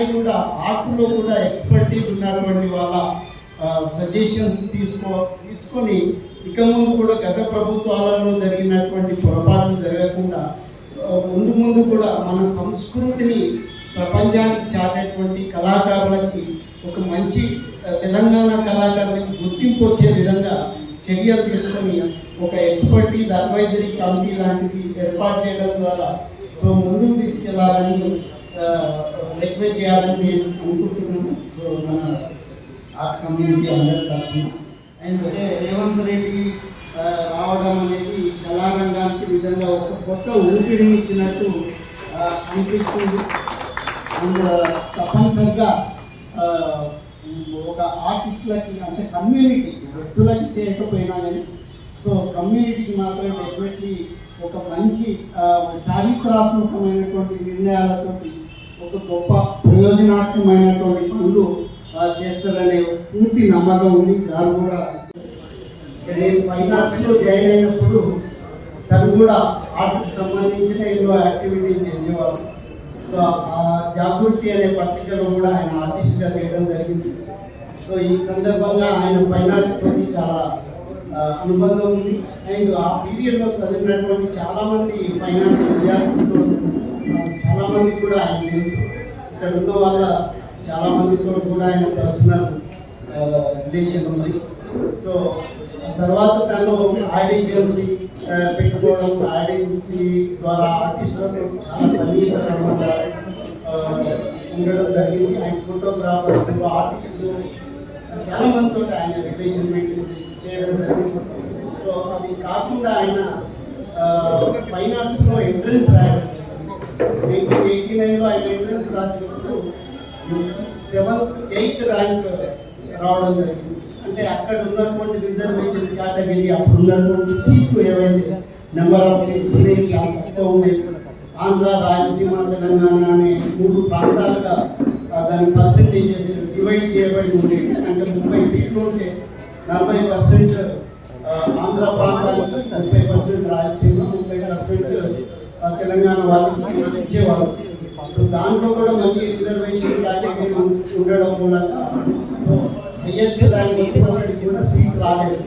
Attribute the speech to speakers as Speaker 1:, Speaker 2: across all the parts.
Speaker 1: అలాగే కూడా ఆర్ట్లో కూడా ఎక్స్పర్టీస్ ఉన్నటువంటి వాళ్ళ సజెషన్స్ తీసుకో తీసుకొని ఇక ముందు కూడా గత ప్రభుత్వాలలో జరిగినటువంటి పొరపాట్లు జరగకుండా ముందు ముందు కూడా మన సంస్కృతిని ప్రపంచానికి చాటేటువంటి కళాకారులకి ఒక మంచి తెలంగాణ కళాకారులకి గుర్తింపు వచ్చే విధంగా చర్యలు తీసుకొని ఒక ఎక్స్పర్టీస్ అడ్వైజరీ కమిటీ లాంటిది ఏర్పాటు చేయడం ద్వారా సో ముందుకు తీసుకెళ్ళాలని రిక్వెస్ట్ చేయాలని నేను అనుకుంటున్నాను. సో మన ఆర్ట్ కమ్యూనిటీ అందరి తరఫున. అండ్ రేవంత్ రెడ్డి రావడం అనేది కళారంగానికి నిజంగా ఒక కొత్త ఊపిరిని ఇచ్చినట్టు అనిపిస్తుంది. అండ్ తప్పనిసరిగా ఒక ఆర్టిస్టులకి అంటే కమ్యూనిటీ వ్యక్తులకి చేయకపోయినా కానీ సో కమ్యూనిటీకి మాత్రం డెఫినెట్లీ ఒక మంచి చారిత్రాత్మకమైనటువంటి నిర్ణయాలతోటి గొప్ప ప్రయోజనాత్మకమైనటువంటి పనులు చేస్తారనే పూర్తి నమ్మకం ఉంది. సార్ కూడా నేను ఫైనాన్స్లో జాయిన్ అయినప్పుడు తను కూడా ఆర్ట్కి సంబంధించిన ఎన్నో యాక్టివిటీలు చేసేవారు. సో ఆ జాగృతి అనే పత్రికలో కూడా ఆయన ఆర్టిస్ట్గా చేయడం జరిగింది. సో ఈ సందర్భంగా ఆయన ఫైనాన్స్ తోటి చాలా అనుబంధం ఉంది. అండ్ ఆ పీరియడ్లో చదివినటువంటి చాలామంది ఫైనాన్స్ విద్యార్థులతో మందికి కూడా ఆయన తెలుసు. ఇక్కడ ఉన్న వాళ్ళ చాలామందితో కూడా ఆయన పర్సనల్ రిలేషన్ ఉంది. సో తర్వాత తను యాడ్ ఏజెన్సీ పెట్టుకోవడం యాడ్ ఏజెన్సీ ద్వారా ఆర్టిస్టులతో చాలా సంగీత సంబంధాలు ఉండడం జరిగింది. ఆయన ఫోటోగ్రాఫర్స్ ఆర్టిస్టులు చాలా మందితో ఆయన రిలేషన్ చేయడం జరిగింది. సో అది కాకుండా ఆయన ఫైనాన్స్లో ఎంట్రన్స్ రాయడం నైన్టీన్ ఎయిటీ నైన్లో ఆయన ఎంట్రన్స్ రాసినప్పుడు సెవెంత్ ఎయిత్ ర్యాంక్ రావడం జరిగింది. అంటే అక్కడ ఉన్నటువంటి రిజర్వేషన్ కేటగిరీ అప్పుడు ఉన్నటువంటి సీట్లు ఏవైతే నెంబర్ ఆఫ్ సీట్స్ తక్కువ ఉండేది ఆంధ్ర రాయలసీమ తెలంగాణ అనే మూడు ప్రాంతాలుగా దాని పర్సంటేజెస్ డివైడ్ చేయబడి ఉండేది అంటే ముప్పై సీట్లు ఉంటే నలభై పర్సెంట్ ఆంధ్ర ప్రాంతానికి ముప్పై పర్సెంట్ రాయలసీమ ముప్పై పర్సెంట్ తెలంగాణ వాళ్ళకి ఇచ్చేవాళ్ళు. సో దాంట్లో కూడా మంచి రిజర్వేషన్ ప్యాకేజ్ ఉండడం మూలంగా సో ర్యాంక్ కూడా సీట్ రాలేదు.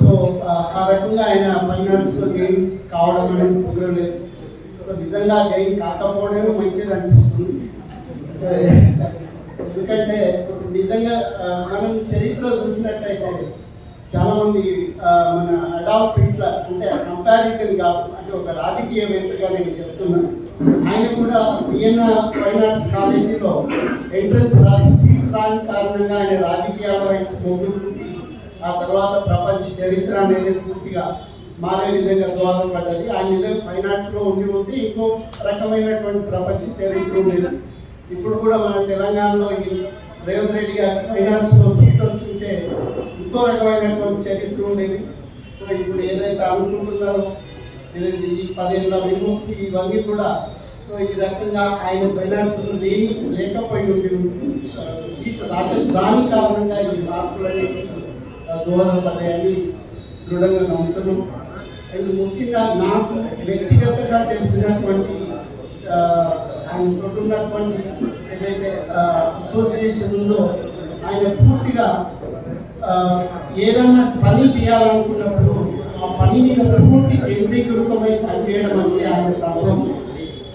Speaker 1: సో ఆ ఆ రకంగా ఆయన ఫైనాన్స్లో గెయిన్ కావడం అనేది కుదరలేదు. సో నిజంగా గెయిన్ కాకపోవడమే మంచిది అనిపిస్తుంది. ఎందుకంటే నిజంగా మనం చరిత్ర చూసినట్టయితే చాలా మంది మన అడాల్ఫ్ ఇట్లా అంటే కంపారిజన్ కాదు అంటే ఒక రాజకీయవేత్తగా నేను చెప్తున్నాను. ఆయన కూడా వియన్నా ఆర్ట్స్ కాలేజీలో ఎంట్రన్స్ రాసి సీట్ రాని కారణంగా ఆయన రాజకీయాల వైపు మొగ్గు ఆ తర్వాత ప్రపంచ చరిత్ర అనేది పూర్తిగా మారే విధంగా దోహదపడ్డది ఆయన నిజంగా ఫైనాన్స్లో ఉండి ఉంటే ఇంకో రకమైనటువంటి ప్రపంచ చరిత్ర ఉండేది. ఇప్పుడు కూడా మన తెలంగాణలో రేవంత్ రెడ్డి గారు ఫైన్ ఆర్ట్స్లో సీట్ వస్తుంటే ఇంకో రకమైనటువంటి చరిత్ర ఉండేది. సో ఇప్పుడు ఏదైతే అనుకుంటున్నారో ఏదైతే ఈ పదిహేను విముక్తి ఇవన్నీ కూడా సో ఈ రకంగా ఆయన ఫైనాన్స్ లేని లేకపోయి ఉండి రాని కారణంగా ఈ మార్పులన్నీ దోహదపడ్డాయని దృఢంగా నమ్ముతున్నాం. అండ్ ముఖ్యంగా నాకు వ్యక్తిగతంగా తెలిసినటువంటి ఆ, ఆయన ఉన్నటువంటి ఏదైతే అసోసియేషన్ ఉందో ఆయన పూర్తిగా ఏదైనా పని చేయాలనుకున్నప్పుడు ఆ పని మీద పూర్తి కేంద్రీకృతమై పనిచేయడం అంటే ఆయన తత్వం.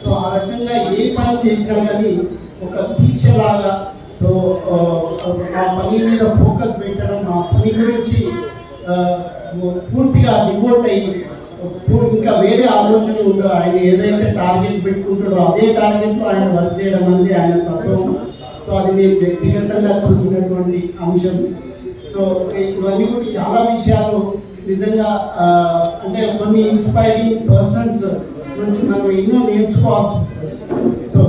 Speaker 1: సో ఆ రకంగా ఏ పని చేసినా కానీ ఒక దీక్షలాగా సో ఆ, పని మీద ఫోకస్ పెట్టడం ఆ పని గురించి పూర్తిగా డివోట్ అయ్యి ఇంకా వేరే ఆలోచన ఉందో ఆయన ఏదైతే టార్గెట్ పెట్టుకుంటాడో అదే టార్గెట్ ఆయన వర్క్ చేయడం అనేది ఆయన తత్వం. సో అది నేను వ్యక్తిగతంగా చూసినటువంటి అంశం. సో ఇవన్నీ కూడా చాలా విషయాలు నిజంగా అంటే కొన్ని ఇన్స్పైరింగ్ పర్సన్స్ నుంచి మనం ఎన్నో నేర్చుకోవాల్సి వస్తుంది. సో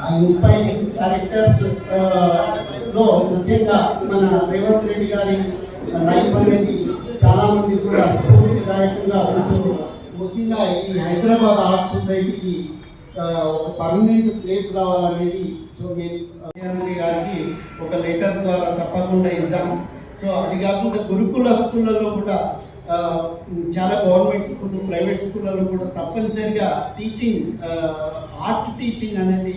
Speaker 1: ఆ ఇన్స్పైరింగ్ క్యారెక్టర్స్లో ముఖ్యంగా మన రేవంత్ రెడ్డి గారి లైఫ్ అనేది చాలా మంది కూడా స్ఫూర్తిదాయకంగా ఉంటుంది. ముఖ్యంగా ఈ హైదరాబాద్ ఆర్ట్ సొసైటీకి ఒక పర్మనెంట్ ప్లేస్ రావాలనేది సో మీరు ముఖ్యమంత్రి గారికి ఒక లెటర్ ద్వారా తప్పకుండా ఇద్దాం. సో అది కాకుండా గురుకుల స్కూళ్ళలో కూడా చాలా గవర్నమెంట్ స్కూల్ ప్రైవేట్ స్కూళ్ళలో కూడా తప్పనిసరిగా టీచింగ్ ఆర్ట్ టీచింగ్ అనేది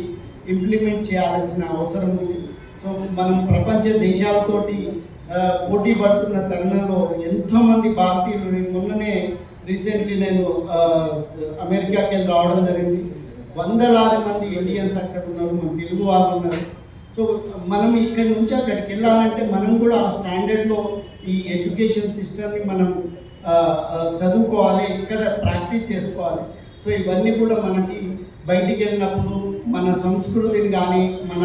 Speaker 1: ఇంప్లిమెంట్ చేయాల్సిన అవసరం ఉంది. సో మనం ప్రపంచ దేశాలతోటి పోటీ పడుతున్న తరుణంలో ఎంతోమంది భారతీయులు మొన్ననే రీసెంట్లీ నేను అమెరికాకి వెళ్ళి రావడం జరిగింది. వందలాది మంది ఇండియన్స్ అక్కడ ఉన్నారు మన తెలుగు వాళ్ళు ఉన్నారు. సో మనం ఇక్కడి నుంచి అక్కడికి వెళ్ళాలంటే మనం కూడా ఆ స్టాండర్డ్లో ఈ ఎడ్యుకేషన్ సిస్టమ్ని మనం చదువుకోవాలి ఇక్కడ ప్రాక్టీస్ చేసుకోవాలి. సో ఇవన్నీ కూడా మనకి బయటికి వెళ్ళినప్పుడు మన సంస్కృతిని కానీ మన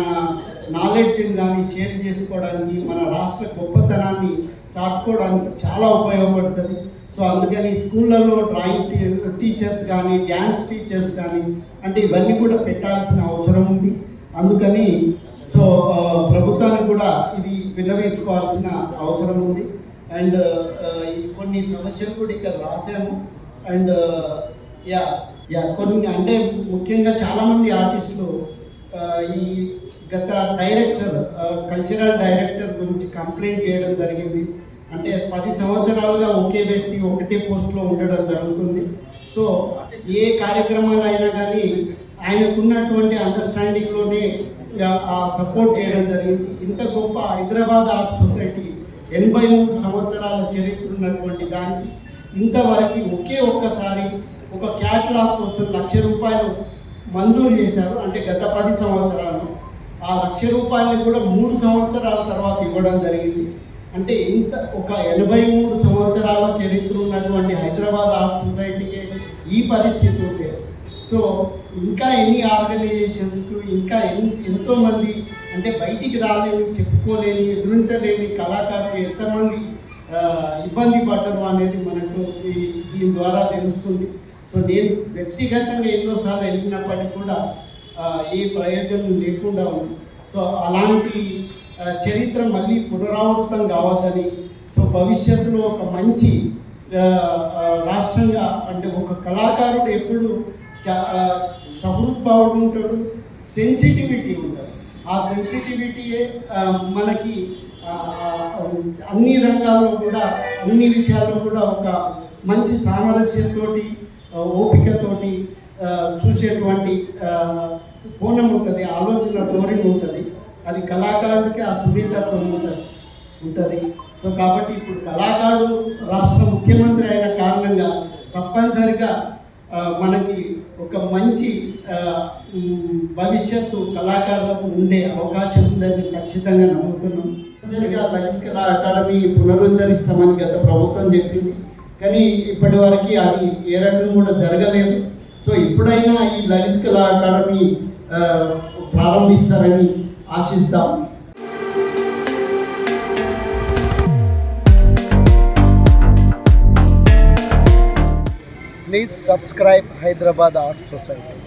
Speaker 1: నాలెడ్జ్ని కానీ షేర్ చేసుకోవడానికి మన రాష్ట్ర గొప్పతనాన్ని చాటుకోవడానికి చాలా ఉపయోగపడుతుంది. సో అందుకని స్కూళ్ళల్లో డ్రాయింగ్ టీచర్స్ కానీ డ్యాన్స్ టీచర్స్ కానీ అంటే ఇవన్నీ కూడా పెట్టాల్సిన అవసరం ఉంది. అందుకని సో ప్రభుత్వానికి కూడా ఇది విన్నవించుకోవాల్సిన అవసరం ఉంది. అండ్ కొన్ని సమస్యలు కూడా ఇక్కడ రాశాము. అండ్ యా యా కొన్ని అంటే ముఖ్యంగా చాలామంది ఆర్టిస్టులు ఈ గత డైరెక్టర్ కల్చరల్ డైరెక్టర్ గురించి కంప్లైంట్ చేయడం జరిగింది. అంటే పది సంవత్సరాలుగా ఒకే వ్యక్తి ఒకటే పోస్ట్లో ఉండడం జరుగుతుంది. సో ఏ కార్యక్రమాలు అయినా కానీ ఆయనకున్నటువంటి అండర్స్టాండింగ్లోనే సపోర్ట్ చేయడం జరిగింది. ఇంత గొప్ప హైదరాబాద్ ఆర్ట్ సొసైటీ ఎనభై మూడు సంవత్సరాల చరిత్ర ఉన్నటువంటి దానికి ఇంతవరకు ఒకే ఒక్కసారి ఒక క్యాటలాగ్ కోసం లక్ష రూపాయలు మంజూరు చేశారు. అంటే గత పది సంవత్సరాలు ఆ లక్ష రూపాయలు కూడా మూడు సంవత్సరాల తర్వాత ఇవ్వడం జరిగింది. అంటే ఇంత ఒక ఎనభై మూడు సంవత్సరాల చరిత్ర ఉన్నటువంటి హైదరాబాద్ ఆర్ట్ సొసైటీకి ఈ పరిస్థితి ఉంటే సో ఇంకా ఎన్ని ఆర్గనైజేషన్స్కు ఇంకా ఎన్- ఎంతోమంది అంటే బయటికి రాలేని చెప్పుకోలేని ఎదురించలేని కళాకారులు ఎంతమంది ఇబ్బంది పడ్డరు అనేది మనకు దీని ద్వారా తెలుస్తుంది. సో నేను వ్యక్తిగతంగా ఎన్నోసార్లు వెళ్ళినప్పటికీ కూడా ఏ ప్రయోజనం లేకుండా ఉంది. సో అలాంటి చరిత్ర మళ్ళీ పునరావృతం కావద్దని సో భవిష్యత్తులో ఒక మంచి రాష్ట్రంగా అంటే ఒక కళాకారుడు ఎప్పుడు సహృద్భావుడు ఉంటాడు. సెన్సిటివిటీ ఉంటుంది ఆ సెన్సిటివిటీయే మనకి అన్ని రంగాల్లో కూడా అన్ని విషయాల్లో కూడా ఒక మంచి సామరస్యంతోటి ఓపికతోటి చూసేటువంటి కోణం ఉంటుంది ఆలోచన ధోరణి ఉంటుంది. అది కళాకారుడికి ఆ సున్నితత్వం ఉంటుంది ఉంటుంది. సో కాబట్టి ఇప్పుడు కళాకారుడు రాష్ట్ర ముఖ్యమంత్రి అయిన కారణంగా తప్పనిసరిగా మనకి ఒక మంచి భవిష్యత్తు కళాకారులకు ఉండే అవకాశం ఉందని ఖచ్చితంగా నమ్ముతున్నాం. తప్పనిసరిగా లలిత కళా అకాడమీ పునరుద్ధరిస్తామని గత ప్రభుత్వం చెప్పింది. కానీ ఇప్పటి వరకు అది ఏ రకం కూడా జరగలేదు. సో ఇప్పుడైనా ఈ లలిత కళా అకాడమీ ప్రారంభిస్తారని ఆశిస్తాము.
Speaker 2: Please subscribe Hyderabad art society